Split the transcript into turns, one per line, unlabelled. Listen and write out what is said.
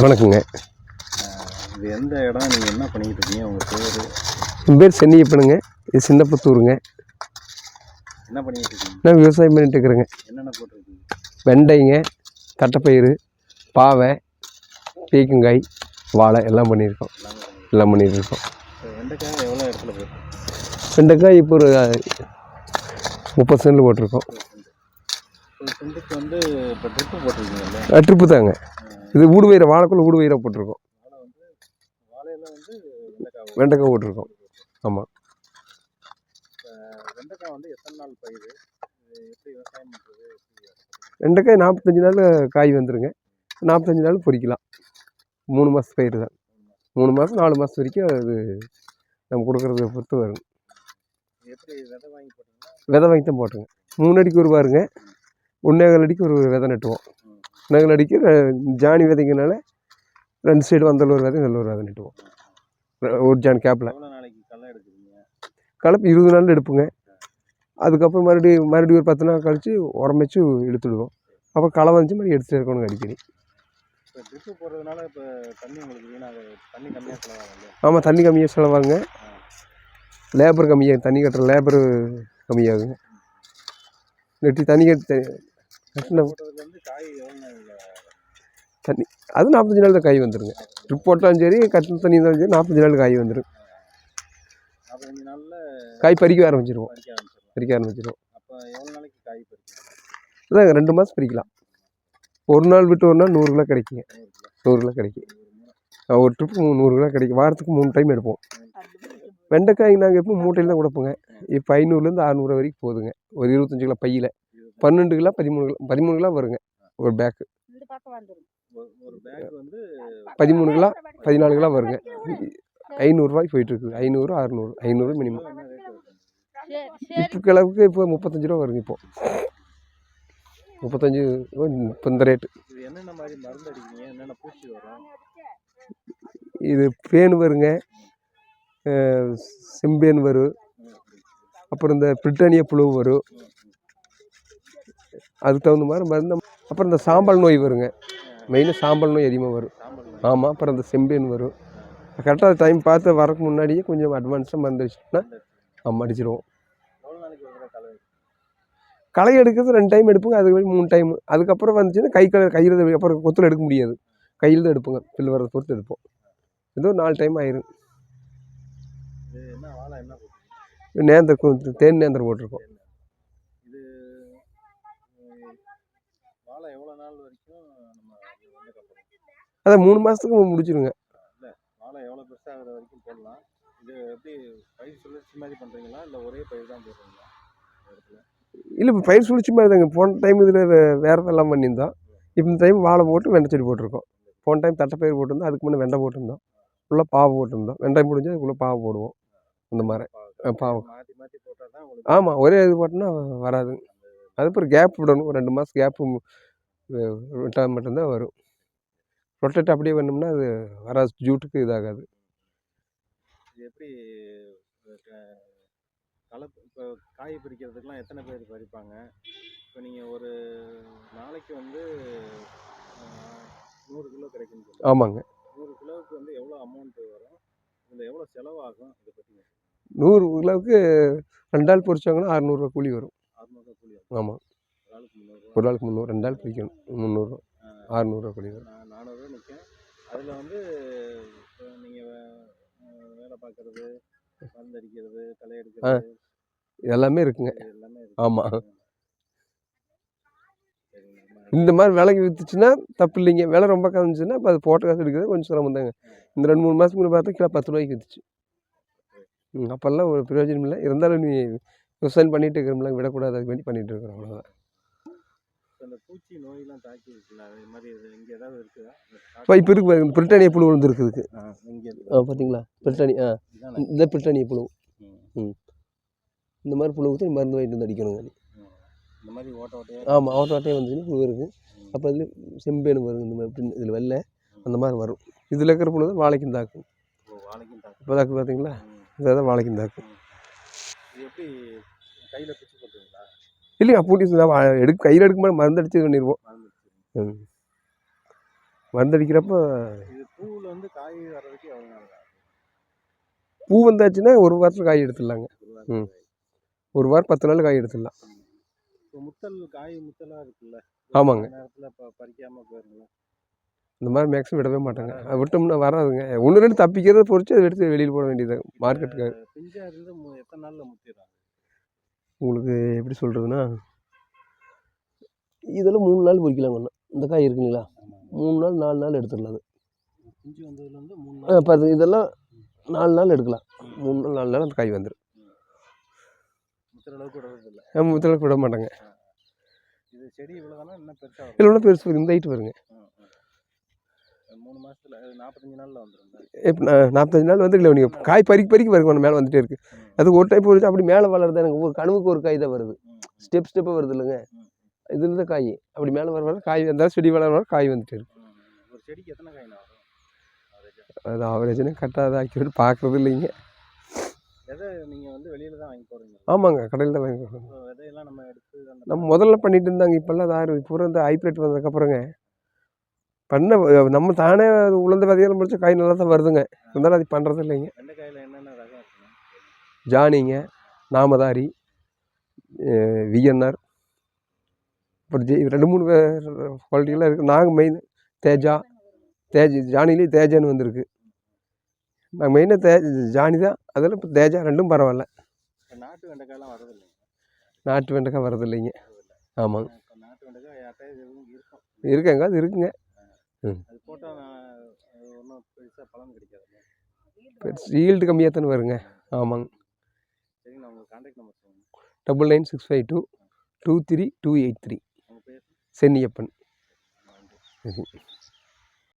வணக்கங்க.
இது எந்த இடம்? நீங்கள் என்ன பண்ணிக்கிட்டு இருக்கீங்க? உங்கள் பேர்?
என் பேர் சென்னியப்பனுங்க. இது சின்னப்புத்தூருங்க
என்ன பண்ணிக்கிட்டு இருக்கீங்க?
நான் விவசாயம் பண்ணிட்டு இருக்கிறேங்க.
என்னென்ன போட்டிருக்கீங்க?
வெண்டைங்க தட்டைப்பயிறு பாவை பீக்கங்காய் வாழை எல்லாம் பண்ணியிருக்கோம்.
எல்லாமே
இருக்கோம்
இப்போ வெண்டைக்காய் எவ்வளோ இடத்துல போயிருக்கு
வெண்டைக்காய் இப்போ ஒரு முப்பது சென்டில் போட்டிருக்கோம்.
வந்து இப்போ ட்ரிப்பு போட்டிருக்கீங்கல்ல
ட்ரிப்பு தாங்க. இது ஊடு வயிறு வாழைக்குள்ள ஊடு வயிறாக போட்டிருக்கோம்.
வெண்டைக்காய்
போட்டிருக்கோம். ஆமாம்
வெண்டைக்காய்
நாற்பத்தஞ்சு நாள் காய் வந்துருங்க. நாற்பத்தஞ்சு நாள் பொரிக்கலாம் மூணு மாதம் பயிர் தான். மூணு மாதம் நாலு மாதம் வரைக்கும் அது நம்ம கொடுக்குறத பொறுத்து வரும்.
விதை வாங்கி
தான் போட்டுங்க. மூணு அடிக்கு ஒரு பாருங்க ஒன்றேகால் அடிக்கு ஒரு விதை நட்டுவோம். ஒன்றேகால் அடிக்கு ஜானி விதைங்கனால ரெண்டு சைடு வந்தல ஒரு விதை நல்ல ஒரு விதை நட்டுவோம் ஒரு ஜான் கேப்பில் கலப்பு இருபது நாள் எடுப்புங்க. அதுக்கப்புறம் மறுபடியும் மறுபடியும் ஒரு பத்து நாள் கழித்து உரமிச்சு எடுத்துடுவோம். அப்புறம் களை வந்துச்சு மறுபடியும் எடுத்துகிட்டே இருக்கணும் அடிக்கடி.
கம்மியாக
ஆமாம் தண்ணி கம்மியாக செலவாகுங்க. லேபர் கம்மியாகும் தண்ணி கட்டுற லேபர் கம்மியாகுங்க. நெட்டி தண்ணி கட்டி கட்டின
நாள்ல
அது நாற்பத்தஞ்சு நாள் தான் காய் வந்துருங்க. ட்ரிப் போட்டாலும் சரி கட்டின தண்ணி இருந்தாலும் சரி நாற்பத்தஞ்சு நாள் காய் வந்துடும் காய் பறிக்க ஆரம்பிச்சிருவோம்.
பறிக்க
ஆரம்பிச்சிருவோம்.
அப்போ எவ்வளோ நாளைக்கு காய் பறிக்கலாம்?
அதான் ரெண்டு மாதம் பறிக்கலாம். ஒரு நாள் விட்டு ஒரு நாள் நூறு கிலோ கிடைக்குங்க.
நூறு கிலோ
கிடைக்கும் ஒரு ட்ரிப்பு நூறு கிலோ கிடைக்கும். வாரத்துக்கு மூணு டைம் எடுப்போம். வெண்டைக்காய் நாங்கள் எப்போ மூட்டையில் தான் கொடுப்போங்க. இப்போ ஐநூறுலேருந்து அறநூறு வரைக்கும் போகுதுங்க. ஒரு இருபத்தஞ்சு கிலோ பையில். பன்னெண்டு கிலோ பதிமூணு கிலோ பதிமூணு கிலோ வருங்க ஒரு பேக்கு. பதிமூணு கிலோ பதினாலு கிலோ வருங்க. ஐநூறுரூவாய்க்கு போயிட்டுருக்கு. ஐநூறு அறநூறு ஐநூறு மினிமம் இப்போ கிலோவுக்கு இப்போ முப்பத்தஞ்சு ரூபா வருங்க இப்போ. முப்பத்தஞ்சு இப்போ இந்த ரேட்டு
இது
பேன் வருங்க. செம்பேன் வரும் அப்புறம் இந்த பிரிட்டானியா புழு வரும் அதுக்கு தகுந்த மாதிரி மருந்து அப்புறம் இந்த சாம்பல் நோய் வருங்க. மெயினாக சாம்பல் நோய் அதிகமாக வரும். ஆமாம் அப்புறம் அந்த செம்பேன் வரும். கரெக்டாக டைம் பார்த்து வரக்கு முன்னாடியே கொஞ்சம் அட்வான்ஸாக மருந்து அடிச்சிட்டோம்னா ஆமாம் அடிச்சிடுவோம்
களை
எடுக்கிறது ரெண்டு டைம் எடுப்புங்க அதுக்கு மூணு டைம் அதுக்கப்புறம் வந்துச்சுன்னா கை களை கையில் தான் அப்புறம் கொத்தில் எடுக்க முடியாது. கையில் தான் எடுப்போங்க பில் வரதை பொறுத்து எடுப்போம். ஏதோ நாலு டைம் ஆயிரும். நேந்திரம் தேன் நேந்திரம் போட்டிருக்கோம்.
வாழை எவ்வளோ நாள் வரைக்கும் நம்ம
அதை மூணு மாதத்துக்கு முடிச்சிருங்க.
வாழை எவ்வளோ பெருசாகிற வரைக்கும் போடலாம். இது எப்படி பயிர் சுழற்சி மாதிரி பண்ணுறீங்களா இல்லை ஒரே பயிர் தான் போடுறீங்களா? இடத்துல?
இல்லை இப்போ பயிர் சுழிச்சு மாதிரி தாங்க. போன டைம் இதில் வேறு எல்லாம் பண்ணியிருந்தோம். இப்போ இந்த டைம் வாழை போட்டு வெண்டை செடி போட்டிருக்கோம். போன டைம் தட்டைப்பயிர் போட்டிருந்தோம். அதுக்கு முன்னே வெண்டை போட்டிருந்தோம். ஃபுல்லாக பாவை போட்டிருந்தோம். வெண்டை முடிஞ்சு அதுக்குள்ளே பாவை போடுவோம். அந்த மாதிரி. பாவை ஆமாம் ஒரே இது போட்டோன்னா வராதுங்க. அது அப்புறம் கேப் விடணும். ஒரு ரெண்டு மாதம் கேப்பு விட்டால் மட்டும்தான் வரும். ரொட்டேட் அப்படியே பண்ணோம்னா அது வராது. ஜூட்டுக்கு இதாகாது.
இது எப்படி கலப்பு இப்போ காய் பறிக்கிறதுக்கெலாம் எத்தனை பேர் பறிப்பாங்க? இப்போ நீங்கள் ஒரு நாளைக்கு வந்து நூறு கிலோ சொல்லுங்கள்
ஆமாங்க.
நூறு கிலோவுக்கு வந்து எவ்வளோ அமௌண்ட் வரும்? இதில் எவ்வளோ செலவாகும்? இதை பற்றி
நூறு கிலோவுக்கு ரெண்டு ஆள் பொரிச்சாங்கன்னா அறநூறுவா கூலி வரும். ஆமாம்
ஒரு ஆளுக்கு
ஆளுக்கு முந்நூறு ரெண்டு ஆள் பிரிக்கணும் முந்நூறுரூவா வரும்.
நான் நானூறுரூவா நிற்கும் அதில் வந்து நீங்கள் வேலை பார்க்குறது மருந்து அடிக்கிறது களை எடுக்கிறது
எல்லாமே இருக்குங்க. ஆமாம் இந்த மாதிரி விலைக்கு விற்றுச்சுன்னா தப்பு இல்லைங்க. விலை ரொம்ப கம்மிச்சுன்னா இப்போ அது போட்ட காசு எடுக்கிறது கொஞ்சம் சிரமம் தாங்க. இந்த ரெண்டு மூணு மாதத்துக்கு பார்த்தா கிலோ பத்து ரூபாய்க்கு விற்றுச்சு அப்போல்லாம் ஒரு பிரயோஜனம் இல்லை. இருந்தாலும் நீ விவசாயம் பண்ணிட்டு இருக்கிறோம்ல விடக்கூடாது அதுக்கு வேண்டி பண்ணிட்டு இருக்கிறோம் அவ்வளோதான்
இந்த பூச்சி நோயெல்லாம் தாக்கி இருக்குல்ல அது மாதிரி இங்கே ஏதாவது இருக்குதா?
இப்போ இப்போ இருக்கு பாருங்க பிரிட்டானியா புழு விழுந்துருக்குதுக்கு
இங்கே
ஆ பார்த்தீங்களா பிரிட்டானி ஆ இந்த பிரிட்டானியா புழு.
ம்.
இந்த மாதிரி புழு ஊற்றி மருந்து வாங்கிட்டு வந்து அடிக்கணுங்க
ம். இந்த மாதிரி ஓட்ட ஓட்டையாக
ஆமாம் ஆட்டோ ஆட்டையே வந்துச்சுன்னா புழு இருக்குது அப்போ அதில் செம்பேனு வரும் இந்த மாதிரி இதில் வெள்ளை அந்த மாதிரி வரும். இதில் இருக்கிற புழு தான் வாழைக்கும் தாக்கும். இப்போ தாக்கு பார்த்தீங்களா. இதை தான் வாழைக்கும் தாக்கும்
எப்படி கையில் பிச்சு போட்டுருங்களா
இல்லைங்க பூட்டி எடுக்க கையில் எடுக்கும்போது மருந்து அடிச்சு பண்ணிடுவோம்
மருந்து
ம். மருந்தடிக்கிறப்போ
இது பூவில் வந்து காய் வர்றதுக்கு எவ்வளோ நாள்?
பூ வந்தாச்சுன்னா ஒரு வாரத்தில் காய் எடுத்துடலாங்க. ம். ஒரு வாரம் பத்து நாள் காய் எடுத்துடலாம்.
முத்தல் காய் முத்தலாக இருக்குல்ல?
ஆமாங்க.
நேரத்தில் இப்போ பறிக்காமல் போயிருங்களா
இந்த மாதிரி மேக்ஸிமம் விடவே மாட்டாங்க. அது விட்டோம்னா வராதுங்க. ஒன்று ரெண்டு தப்பிக்கிறத பொறிச்சு அதை எடுத்து வெளியில் போட வேண்டியது மார்க்கெட்டுக்கு
பிஞ்சா இருந்து எத்தனை நாளில் முத்திடுறாங்க
உங்களுக்கு எப்படி சொல்கிறதுனா இதெல்லாம் மூணு நாள் பொறிக்கலாங்க ஒன்று இந்த காய் இருக்குங்களா மூணு நாள் நாலு நாள் எடுத்துடலாம் அது
நாள்.
பாருங்க இதெல்லாம் நாலு நாள் எடுக்கலாம். மூணு நாள் நாலு நாள் அந்த காய் வந்துடும்
இல்லை.
முத்தளவுக்கு விட மாட்டாங்க. இதில் ஒன்றும் பெருசு. இந்த ஹைட் வருங்க.
மூணு மாசத்துல நாற்பத்தஞ்சு நாளில் வந்துடும்
இப்போ நாற்பத்தஞ்சு நாள் வந்துருக்கல நீங்கள் காய் பறிக்க பறிக்க வருங்க மேலே வந்துட்டே இருக்குது அது ஒரு டைப் ஒரு அப்படி மேலே வளருது எனக்கு ஒரு கனவுக்கு ஒரு காய் தான் வருது. ஸ்டெப் ஸ்டெப்பாக வருது இல்லைங்க. இதுல தான் காய். அப்படி மேலே வர வர காய் வந்தாலும் செடி வளர வர காய் வந்துட்டே இருக்கு.
ஒரு செடிக்கு எத்தனை ஆ?
அது ஆவரேஜ்னு கரெக்டாக ஆக்கிட்டு பார்க்குறது இல்லைங்க.
நீங்கள் வந்து வெளியில் தான் வாங்கி போகிறீங்க
ஆமாங்க கடையில் தான் வாங்கி
அந்த
நம்ம முதல்ல பண்ணிட்டு இருந்தாங்க இப்போல்லாம் அது ஆறு பூரா இந்த ஹைப்ரிட் வந்ததுக்கப்புறங்க பண்ண நம்ம தானே உளுந்த விதையெல்லாம் முடிச்ச காய் நல்லா தான் வருதுங்க. இருந்தாலும் அது பண்ணுறது இல்லைங்க. ஜானிங்க நாமதாரி விஎன்ஆர் அப்புறம் ஜெய் ரெண்டு மூணு குவாலிட்டிலாம் இருக்குது நாங்கள் மெயின் தேஜா தேஜ் ஜானிலேயே தேஜான்னு வந்திருக்கு. நாங்கள் மெயினாக தே ஜானி தான். அதில் இப்போ தேஜா ரெண்டும் பரவாயில்ல.
நாட்டு வெண்டைக்காயெல்லாம் வரது இல்லைங்க
நாட்டு வெண்டைக்காய் வரது இல்லைங்க ஆமாங்க இருக்குங்க அது இருக்குங்க.
அது போட்டால் ஒன்றும் பெருசாக பலன் கிடைக்காது.
ஈல்டு கம்மியாக தானே வருங்க. ஆமாங்க.
சரி நான் உங்கள் கான்டாக்ட் நம்பர் சொல்லுங்கள்
double nine six five two two three two eight three Chenniappan. சரி